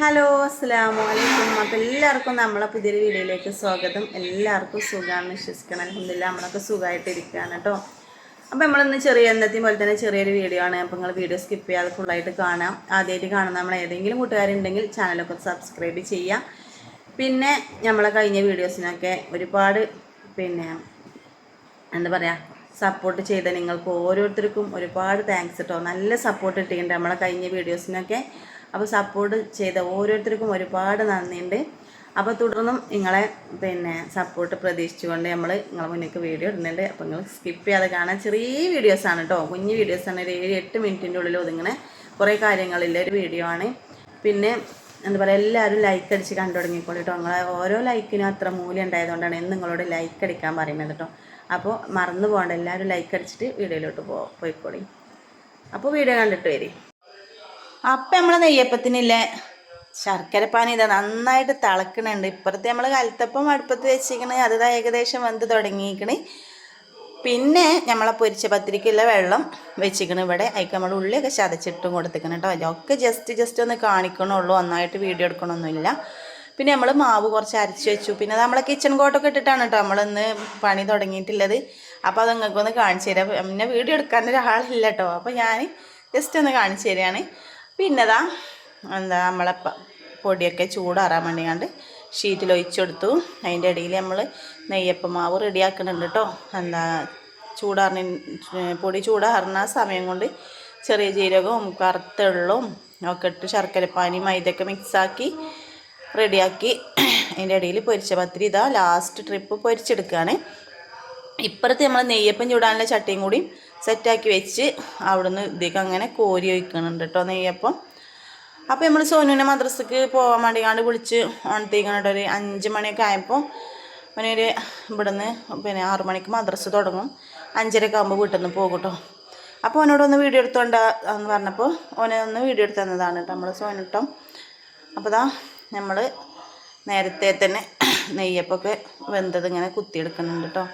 Hello അസ്സാമു അലൈക്കും അപ്പോൾ എല്ലാവർക്കും നമ്മളെ പുതിയൊരു വീഡിയോയിലേക്ക് സ്വാഗതം. എല്ലാവർക്കും സുഖമാണ് വിശ്വസിക്കണം. അലഹമില്ല നമ്മളൊക്കെ സുഖമായിട്ടിരിക്കുകയാണ് കേട്ടോ. അപ്പോൾ നമ്മളിന്ന് ചെറിയ എന്നത്തെയും പോലെ തന്നെ ചെറിയൊരു വീഡിയോ ആണ്. അപ്പോൾ നിങ്ങൾ വീഡിയോ സ്കിപ്പ് ചെയ്യാതെ ഫുള്ളായിട്ട് കാണാം. ആദ്യമായിട്ട് കാണുന്ന നമ്മൾ ഏതെങ്കിലും കൂട്ടുകാരുണ്ടെങ്കിൽ ചാനലൊക്കെ സബ്സ്ക്രൈബ് ചെയ്യാം. പിന്നെ നമ്മളെ കഴിഞ്ഞ വീഡിയോസിനൊക്കെ ഒരുപാട് പിന്നെ എന്താ പറയുക സപ്പോർട്ട് ചെയ്ത നിങ്ങൾക്ക് ഓരോരുത്തർക്കും ഒരുപാട് താങ്ക്സ് കേട്ടോ നല്ല സപ്പോർട്ട് കിട്ടിയിട്ടുണ്ട് നമ്മളെ കഴിഞ്ഞ വീഡിയോസിനൊക്കെ. അപ്പോൾ സപ്പോർട്ട് ചെയ്ത ഓരോരുത്തർക്കും ഒരുപാട് നന്ദിയുണ്ട്. അപ്പോൾ തുടർന്നും നിങ്ങളെ പിന്നെ സപ്പോർട്ട് പ്രതീക്ഷിച്ചുകൊണ്ട് നമ്മൾ നിങ്ങളെ മുന്നേക്ക് വീഡിയോ ഇടുന്നുണ്ട്. അപ്പോൾ നിങ്ങൾ സ്കിപ്പ് ചെയ്യാതെ കാണാൻ ചെറിയ വീഡിയോസാണ് കേട്ടോ കുഞ്ഞു വീഡിയോസാണ് ഒരു ഏഴ് എട്ട് മിനിറ്റിന്റെ ഉള്ളിൽ ഒതുങ്ങണേ കുറേ കാര്യങ്ങളില്ല ഒരു വീഡിയോ ആണ്. പിന്നെ എന്താ പറയുക എല്ലാവരും ലൈക്ക് അടിച്ച് കണ്ടു തുടങ്ങിക്കോളൂ കേട്ടോ നിങ്ങളെ ഓരോ ലൈക്കിനും അത്ര മൂല്യം ഉണ്ടായതുകൊണ്ടാണ് എന്ന് നിങ്ങളോട് ലൈക്ക് അടിക്കാൻ പറയുന്നത് കേട്ടോ അപ്പോൾ മറന്നു പോകണ്ട. എല്ലാവരും ലൈക്ക് അടിച്ചിട്ട് വീഡിയോയിലോട്ട് പോയിക്കോളി. അപ്പോൾ വീഡിയോ കണ്ടിട്ട് വരി. അപ്പം നമ്മൾ നെയ്യപ്പത്തിനില്ലേ? ശർക്കര പാനി ഇതാ നന്നായിട്ട് തിളക്കണുണ്ട്. ഇപ്പുറത്തെ നമ്മൾ കലത്തപ്പം അടുപ്പത്ത് വെച്ചിരിക്കണേ. അത് ഏകദേശം വന്ന് തുടങ്ങിയിരിക്കണേ. പിന്നെ നമ്മളെ പൊരിച്ച പത്തിരിക്കുള്ള വെള്ളം വെച്ചിരിക്കണം ഇവിടെ. അതിക്ക് നമ്മൾ ഉള്ളിയൊക്കെ ചതച്ചിട്ടും കൊടുത്തിക്കണം കേട്ടോ. അതൊക്കെ ജസ്റ്റ് ജസ്റ്റ് ഒന്ന് കാണിക്കണുള്ളൂ. ഒന്നായിട്ട് വീഡിയോ എടുക്കണമൊന്നുമില്ല പിന്നെ നമ്മൾ മാവ് കുറച്ച് അരച്ച് വെച്ചു. പിന്നെ നമ്മളെ കിച്ചൺ കോട്ടൊക്കെ ഇട്ടിട്ടാണ് കേട്ടോ നമ്മളിന്ന് പണി തുടങ്ങിയിട്ടുള്ളത്. അപ്പോൾ അത് നിങ്ങൾക്കൊന്ന് കാണിച്ചു തരാം. പിന്നെ വീഡിയോ എടുക്കാൻ ഒരാളില്ല കേട്ടോ. അപ്പോൾ ഞാൻ ജസ്റ്റ് ഒന്ന് കാണിച്ചു തരികയാണ് പിന്നെതാ എന്താ നമ്മളെ പൊടിയൊക്കെ ചൂടാറാൻ വേണ്ടി കണ്ട് ഷീറ്റിൽ ഒഴിച്ചെടുത്തു. അതിന്റെ ഇടയിൽ നമ്മൾ നെയ്യപ്പം മാവ് റെഡിയാക്കുന്നുണ്ട് കേട്ടോ എന്താ ചൂടാറിന് പൊടി ചൂടാറുന്ന സമയം കൊണ്ട് ചെറിയ ജീരകവും കറുത്തുള്ളും ഒക്കെ ഇട്ട് ശർക്കരപ്പാനി മൈദയൊക്കെ മിക്സാക്കി റെഡിയാക്കി. അതിന്റെ ഇടയിൽ പൊരിച്ച പത്തിരി ഇതാ ലാസ്റ്റ് ട്രിപ്പ് പൊരിച്ചെടുക്കുകയാണ് ഇപ്പുറത്ത് നമ്മൾ നെയ്യപ്പം ചൂടാനുള്ള ചട്ടിയും കൂടി സെറ്റാക്കി വെച്ച് അവിടുന്ന് ഇതേക്ക് അങ്ങനെ കോരി ഒഴിക്കണുണ്ട് കേട്ടോ നെയ്യപ്പം അപ്പോൾ നമ്മൾ സോനുവിനെ മദ്രസക്ക് പോകാൻ വേണ്ടി കണ്ട് വിളിച്ച് ഉണർത്തിക്കണിട്ട് ഒരു അഞ്ച് മണിയൊക്കെ ആയപ്പോൾ അവനൊരു ഇവിടുന്ന് പിന്നെ ആറു മണിക്ക് മദ്രസ തുടങ്ങും. അഞ്ചരയൊക്കെ ആകുമ്പോൾ വീട്ടിൽ നിന്ന് പോകും കേട്ടോ അപ്പോൾ അവനോട് ഒന്ന് വീഡിയോ എടുത്തോണ്ട എന്ന് പറഞ്ഞപ്പോൾ ഓനെ ഒന്ന് വീഡിയോ എടുത്ത് തന്നതാണ് കേട്ടോ നമ്മൾ സോനിട്ടം അപ്പോൾ ദാ നമ്മൾ നേരത്തെ തന്നെ നെയ്യപ്പൊക്കെ വെന്തത് ഇങ്ങനെ കുത്തിയെടുക്കുന്നുണ്ട് കേട്ടോ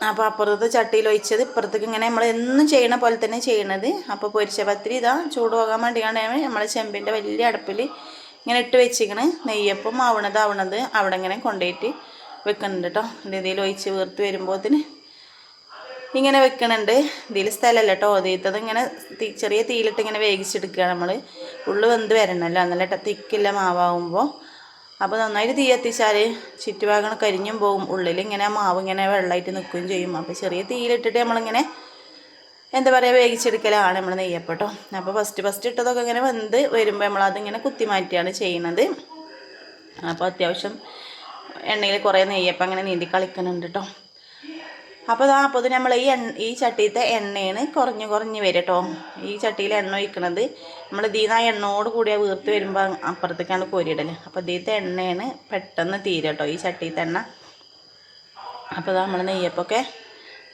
അപ്പോൾ അപ്പുറത്ത് ചട്ടിയിൽ ഒഴിച്ചത് ഇപ്പുറത്തേക്ക് ഇങ്ങനെ നമ്മൾ എന്നും ചെയ്യണ പോലെ തന്നെ ചെയ്യണത്. അപ്പോൾ പൊരിച്ച പത്തിരി ഇതാ ചൂട് പോകാൻ വേണ്ടിയാണ് നമ്മൾ ചെമ്പിന്റെ വലിയ അടുപ്പിൽ ഇങ്ങനെ ഇട്ട് വെച്ചിക്കണ് നെയ്യപ്പം ആവണത് ആവണത് അവിടെ ഇങ്ങനെ കൊണ്ടുപോയിട്ട് വെക്കുന്നുണ്ട് കേട്ടോ. ഇതിൽ ഒഴിച്ച് വീർത്ത് വരുമ്പോഴത്തിന് ഇങ്ങനെ വെക്കണുണ്ട്. ഇതിൽ സ്ഥലമല്ല കേട്ടോ. തീത്തത് ഇങ്ങനെ തീ- ചെറിയ തീയിലിട്ട് ഇങ്ങനെ വേവിച്ചെടുക്കുക നമ്മൾ ഉള്ളു വെന്ത് വരണമല്ലോ എന്നല്ല തിക്കില്ല മാവാകുമ്പോൾ അപ്പോൾ നന്നായിട്ട് തീ കത്തിച്ചാൽ ചുറ്റുഭാഗം കരിഞ്ഞും പോകും ഉള്ളിൽ ഇങ്ങനെ മാവ് ഇങ്ങനെ വെള്ളമായിട്ട് നിൽക്കുകയും ചെയ്യും. അപ്പോൾ ചെറിയ തീയിലിട്ടിട്ട് നമ്മളിങ്ങനെ എന്താ പറയുക വേവിച്ചെടുക്കലാണ് നമ്മൾ നെയ്യപ്പെട്ടോ അപ്പോൾ ഫസ്റ്റ് ഫസ്റ്റ് ഇട്ടതൊക്കെ ഇങ്ങനെ വെന്ത് വരുമ്പോൾ നമ്മളതിങ്ങനെ കുത്തി മാറ്റിയാണ് ചെയ്യുന്നത് അപ്പോൾ അത്യാവശ്യം എണ്ണയിൽ കുറേ നെയ്യപ്പം അങ്ങനെ നീന്തി കളിക്കുന്നുണ്ട് കേട്ടോ അപ്പോൾ ആ അപ്പോൾ നമ്മൾ ഈ എണ്ണ ഈ ചട്ടിയിലത്തെ എണ്ണയാണ് കുറഞ്ഞ് കുറഞ്ഞ് വരും കേട്ടോ ഈ ചട്ടിയിൽ എണ്ണ ഒഴിക്കണത്. നമ്മൾ ദീന എണ്ണയോട് കൂടി ആ വീർത്ത് വരുമ്പോൾ അപ്പുറത്തേക്കാണ് കോരിയിടൽ അപ്പോൾ ദീത്തെ എണ്ണയാണ് പെട്ടെന്ന് തീരുക കേട്ടോ ഈ ചട്ടിയിലത്തെ എണ്ണ. അപ്പോൾ നമ്മൾ നെയ്യപ്പൊക്കെ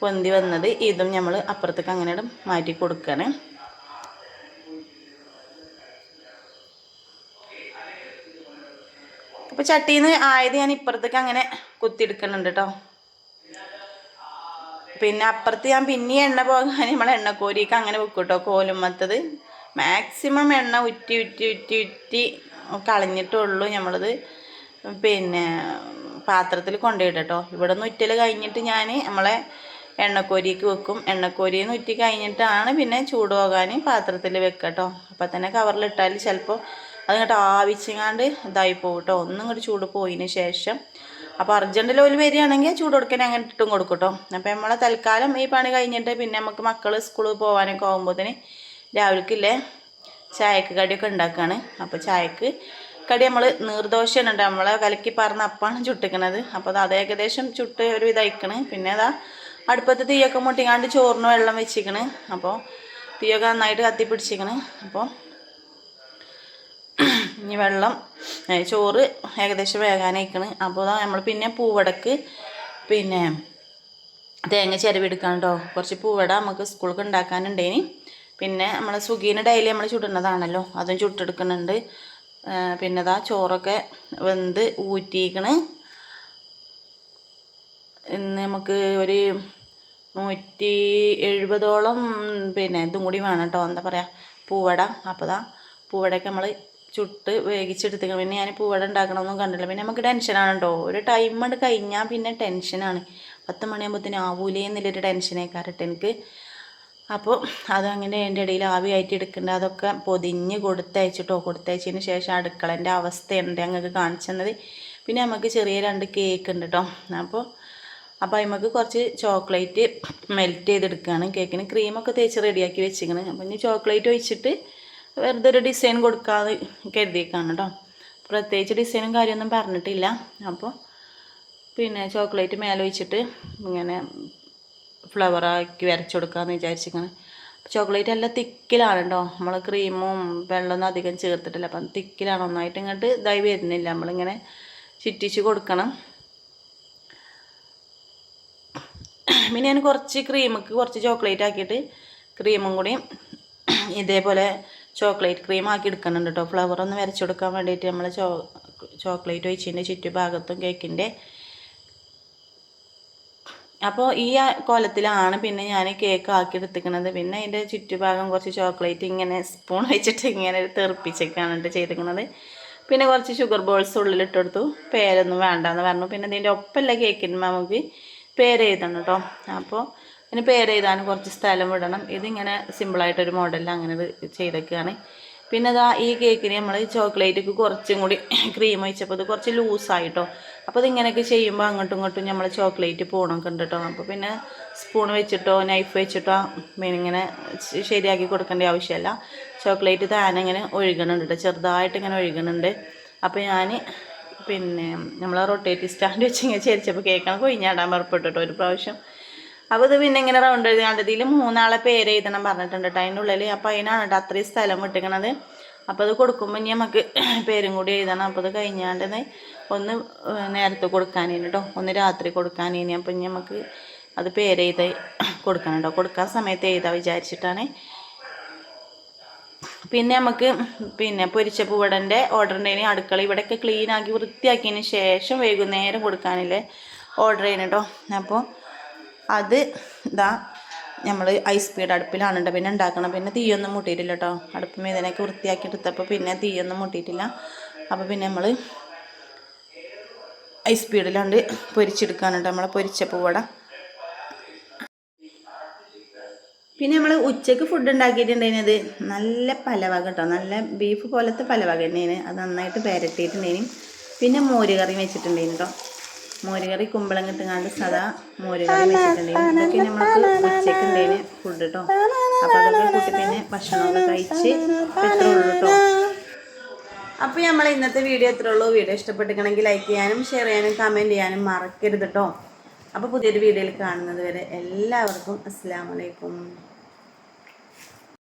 പൊന്തി വന്നത് ഇതും നമ്മൾ അപ്പുറത്തേക്ക് അങ്ങനെ മാറ്റി കൊടുക്കുകയാണ് അപ്പോൾ ചട്ടിയിൽ നിന്ന് ആയത് ഞാൻ ഇപ്പുറത്തേക്ക് അങ്ങനെ കുത്തിയെടുക്കുന്നുണ്ട് കേട്ടോ പിന്നെ അപ്പുറത്ത് ഞാൻ പിന്നെ എണ്ണ പോകാൻ നമ്മൾ എണ്ണക്കോരിക്ക് അങ്ങനെ വെക്കും കേട്ടോ കോലുമ്മത്തത്. മാക്സിമം എണ്ണ ഉറ്റി ഉറ്റി ഉറ്റി ഉറ്റി കളഞ്ഞിട്ടുള്ളൂ നമ്മളത് പിന്നെ പാത്രത്തിൽ കൊണ്ടുപോയിട്ടോ ഇവിടെ നിന്ന് ഉറ്റൽ കഴിഞ്ഞിട്ട് ഞാൻ നമ്മളെ എണ്ണക്കോരിക്ക് വെക്കും. എണ്ണക്കോരി ഉറ്റി കഴിഞ്ഞിട്ടാണ് പിന്നെ ചൂട് പോകാൻ പാത്രത്തിൽ വെക്കട്ടോ. കേട്ടോ അപ്പം തന്നെ കവറിലിട്ടാൽ ചിലപ്പോൾ അതിങ്ങോട്ട് ആവിച്ചങ്ങാണ്ട് ഇതായി പോകും കേട്ടോ ഒന്നും ഇങ്ങോട്ട് ചൂട് പോയതിന് ശേഷം അപ്പോൾ അർജന്റ് ലോയിൽ വരികയാണെങ്കിൽ ചൂട് കൊടുക്കാൻ അങ്ങനെ ഇട്ടും കൊടുക്കും കേട്ടോ അപ്പോൾ നമ്മളെ തൽക്കാലം ഈ പണി കഴിഞ്ഞിട്ട് പിന്നെ നമുക്ക് മക്കൾ സ്കൂളിൽ പോകാനൊക്കെ ആകുമ്പോഴത്തേന് രാവിലേക്കില്ലേ ചായക്ക് കടിയൊക്കെ ഉണ്ടാക്കുകയാണ് അപ്പോൾ ചായക്ക് കടി നമ്മൾ നീർദോശയാണ് ഉണ്ട് നമ്മളെ കലക്കി പറഞ്ഞ അപ്പാണ് ചുട്ടിക്കണത്. അപ്പോൾ അത് ഏകദേശം ചുട്ട് ഒരു ഇതയക്കണ്. പിന്നെ അതാ അടുപ്പത്ത് തീയൊക്കെ മുട്ടിങ്ങാണ്ട് ചോറിന് വെള്ളം വെച്ചിക്കണ്. അപ്പോൾ തീയൊക്കെ നന്നായിട്ട് കത്തി പിടിച്ചിക്കണ് അപ്പോൾ ഇനി വെള്ളം ചോറ് ഏകദേശം വേകാനായിക്കണ്. അപ്പോൾ നമ്മൾ പിന്നെ പൂവടക്ക് പിന്നെ തേങ്ങ ചിരവിടുക്കാണ്ടോ കുറച്ച് പൂവട നമുക്ക് സ്കൂൾക്ക് ഉണ്ടാക്കാനുണ്ടേനി. പിന്നെ നമ്മൾ സുഖീന ഡെയിലി നമ്മൾ ചുടുന്നതാണല്ലോ അതും ചുട്ടെടുക്കുന്നുണ്ട്. പിന്നെ ഇതാ ചോറൊക്കെ വെന്ത് ഊറ്റിക്കണ് ഇന്ന് നമുക്ക് ഒരു നൂറ്റി എഴുപതോളം പിന്നെ ഇതും കൂടി വേണം കേട്ടോ. എന്താ പറയുക പൂവട. അപ്പോൾ ദാ പൂവടയൊക്കെ നമ്മൾ ചുട്ട് വേവിച്ചെടുത്തിക്കണം പിന്നെ ഞാൻ പൂവട ഉണ്ടാക്കണമെന്നും കണ്ടില്ല പിന്നെ നമുക്ക് ടെൻഷനാണ് കേട്ടോ ഒരു ടൈം കൊണ്ട് കഴിഞ്ഞാൽ പിന്നെ ടെൻഷനാണ് പത്ത് മണിയാകുമ്പോഴത്തേനും ആവൂലേ എന്നുള്ളൊരു ടെൻഷനേക്കാരട്ടെ എനിക്ക്. അപ്പോൾ അതങ്ങനെ എന്റെ ഇടയിൽ ആവിയായിട്ട് എടുക്കേണ്ട. അതൊക്കെ പൊതിഞ്ഞ് കൊടുത്തയച്ചിട്ടോ? കൊടുത്തയച്ചതിന് ശേഷം അടുക്കളന്റെ അവസ്ഥയുണ്ട് ഞങ്ങൾക്ക് കാണിച്ചു തന്നത്. പിന്നെ നമുക്ക് ചെറിയ രണ്ട് കേക്ക് ഉണ്ട് കേട്ടോ അപ്പോൾ അപ്പോൾ അതിമക്ക് കുറച്ച് ചോക്ലേറ്റ് മെൽറ്റ് ചെയ്തെടുക്കുകയാണ് കേക്കിന് ക്രീമൊക്കെ തേച്ച് റെഡിയാക്കി വെച്ചിരിക്കണം. അപ്പം ഇനി ചോക്ലേറ്റ് ഒഴിച്ചിട്ട് വെറുതെ ഒരു ഡിസൈൻ കൊടുക്കാതെ കരുതിയേക്കാണ് കേട്ടോ പ്രത്യേകിച്ച് ഡിസൈനും കാര്യമൊന്നും പറഞ്ഞിട്ടില്ല. അപ്പോൾ പിന്നെ ചോക്ലേറ്റ് മേലെ വെച്ചിട്ട് ഇങ്ങനെ ഫ്ലവറാക്കി വരച്ചു കൊടുക്കാമെന്ന് വിചാരിച്ചിങ്ങനെ ചോക്ലേറ്റ് എല്ലാം തിക്കിലാണ് കേട്ടോ നമ്മൾ ക്രീമും വെള്ളമൊന്നും അധികം ചേർത്തിട്ടില്ല. അപ്പം തിക്കിലാണ്. ഒന്നായിട്ട് ഇങ്ങോട്ട് ഇതായി വരുന്നില്ല. നമ്മളിങ്ങനെ ചുറ്റിച്ച് കൊടുക്കണം. പിന്നെ ഞാൻ കുറച്ച് ക്രീമക്ക് കുറച്ച് ചോക്ലേറ്റ് ആക്കിയിട്ട് ക്രീമും കൂടി ഇതേപോലെ ചോക്ലേറ്റ് ക്രീം ആക്കി എടുക്കുന്നുണ്ട് കേട്ടോ ഫ്ലവർ ഒന്ന് വരച്ചു കൊടുക്കാൻ വേണ്ടിയിട്ട് നമ്മൾ ചോ ചോക്ലേറ്റ് ഒഴിച്ചതിന്റെ ചുറ്റുഭാഗത്തും കേക്കിന്റെ അപ്പോൾ ഈ കോലത്തിലാണ് പിന്നെ ഞാൻ കേക്ക് ആക്കി എടുത്തിരിക്കുന്നത്. പിന്നെ അതിന്റെ ചുറ്റുഭാഗം കുറച്ച് ചോക്ലേറ്റ് ഇങ്ങനെ സ്പൂൺ വെച്ചിട്ട് ഇങ്ങനെ തെറിപ്പിച്ചൊക്കെയാണ് ചെയ്തിരിക്കുന്നത്. പിന്നെ കുറച്ച് ഷുഗർ ബോൾസ് ഉള്ളിലിട്ട് കൊടുത്തു. പേരൊന്നും വേണ്ടെന്ന് പറഞ്ഞു. പിന്നെ ഇതിന്റെ ഒപ്പമല്ല കേക്കിന് നമുക്ക് പേര് എഴുതണം കേട്ടോ അപ്പോൾ ഇതിന് പേര് എഴുതാൻ കുറച്ച് സ്ഥലം വിടണം. ഇതിങ്ങനെ സിമ്പിളായിട്ടൊരു മോഡലിൽ അങ്ങനെ ചെയ്തേക്കുകയാണ് പിന്നെ അതാ ഈ കേക്കിന് നമ്മൾ ചോക്ലേറ്റ് കുറച്ചും കൂടി ക്രീം ഒഴിച്ചപ്പോൾ ഇത് കുറച്ച് ലൂസായിട്ടോ അപ്പോൾ ഇതിങ്ങനെയൊക്കെ ചെയ്യുമ്പോൾ അങ്ങോട്ടും ഇങ്ങോട്ടും നമ്മൾ ചോക്ലേറ്റ് പോകണമൊക്കെ ഉണ്ട് അപ്പോൾ പിന്നെ സ്പൂൺ വെച്ചിട്ടോ നൈഫ് വെച്ചിട്ടോ ഇങ്ങനെ ശരിയാക്കി കൊടുക്കേണ്ട ആവശ്യമില്ല ചോക്ലേറ്റ് താനിങ്ങനെ ഒഴുകണുണ്ട് കേട്ടോ ചെറുതായിട്ട് ഇങ്ങനെ ഒഴുകണുണ്ട്. അപ്പോൾ ഞാൻ പിന്നെ നമ്മൾ റൊട്ടേറ്റ് സ്റ്റാൻഡ് വെച്ച് ഇങ്ങനെ ചേരിച്ചപ്പോൾ കേക്കാണ് കൊയിഞ്ഞാടാൻ പുറപ്പെട്ടു കേട്ടോ ഒരു പ്രാവശ്യം. അപ്പോൾ ഇത് പിന്നെ ഇങ്ങനെ റൗണ്ട് എഴുതിയാണ്ട് ഇതിൽ മൂന്നാളെ പേര് എഴുതണം പറഞ്ഞിട്ടുണ്ട് കേട്ടോ അതിന്റെ ഉള്ളിൽ അപ്പോൾ അതിനാണ് കേട്ടോ അത്രയും സ്ഥലം വിട്ടിക്കണത്. അപ്പോൾ അത് കൊടുക്കുമ്പോൾ ഇനി നമുക്ക് പേരും കൂടി എഴുതണം. അപ്പോൾ അത് കഴിഞ്ഞാണ്ട് ഒന്ന് നേരത്തെ കൊടുക്കാനേനു കേട്ടോ ഒന്ന് രാത്രി കൊടുക്കാനേനു. അപ്പോൾ ഇനി നമുക്ക് അത് പേര് എഴുതി കൊടുക്കണം കേട്ടോ കൊടുക്കാൻ സമയത്ത് എഴുതാ വിചാരിച്ചിട്ടാണ്. പിന്നെ നമുക്ക് പിന്നെ പൊരിച്ച പൂവടന്റെ ഓർഡർ ഇനി അടുക്കള ഇവിടെയൊക്കെ ക്ലീനാക്കി വൃത്തിയാക്കിയതിന് ശേഷം വൈകുന്നേരം കൊടുക്കാനില്ലേ ഓർഡർ ചെയ്യണം കേട്ടോ അപ്പോൾ അത് ഇതാ നമ്മൾ ഹൈ സ്പീഡ് അടുപ്പിലാണ് പിന്നെ ഉണ്ടാക്കണം പിന്നെ തീയൊന്നും മുട്ടിയിട്ടില്ല കേട്ടോ അടുപ്പ് മീതനൊക്കെ വൃത്തിയാക്കി എടുത്തപ്പോൾ പിന്നെ തീയൊന്നും മുട്ടിയിട്ടില്ല അപ്പോൾ പിന്നെ നമ്മൾ ഹൈ സ്പീഡിലാണ്ട് പൊരിച്ചെടുക്കാണ് കേട്ടോ നമ്മളെ പൊരിച്ച പൂവട പിന്നെ നമ്മൾ ഉച്ചയ്ക്ക് ഫുഡ് ഉണ്ടാക്കിയിട്ടുണ്ടായിരുന്നത് നല്ല പലവക കേട്ടോ നല്ല ബീഫ് പോലത്തെ പലവക തന്നെയാണ്. അത് നന്നായിട്ട് പേരട്ടിയിട്ടുണ്ടായിരുന്നു പിന്നെ മോര് കറി വെച്ചിട്ടുണ്ടായിരുന്നു കേട്ടോ മോരുകറി കുമ്പളം കിട്ടുങ്ങാണ്ട് സദാ മോരുകറി വെച്ചിട്ടുണ്ടെങ്കിൽ ഇതൊക്കെ നമുക്ക് ഉച്ചയ്ക്ക് ഉണ്ടായിരുന്നു ഫുഡ് കേട്ടോ അപ്പോൾ അതൊക്കെ കൂട്ടി പിന്നെ ഭക്ഷണമൊക്കെ കഴിച്ച് കേട്ടോ അപ്പോൾ നമ്മൾ ഇന്നത്തെ വീഡിയോ എത്ര ഉള്ളൂ. വീഡിയോ ഇഷ്ടപ്പെട്ടിരിക്കണമെങ്കിൽ ലൈക്ക് ചെയ്യാനും ഷെയർ ചെയ്യാനും കമന്റ് ചെയ്യാനും മറക്കരുത് കേട്ടോ അപ്പോൾ പുതിയൊരു വീഡിയോയിൽ കാണുന്നത് വരെ എല്ലാവർക്കും അസ്സാം വലൈക്കും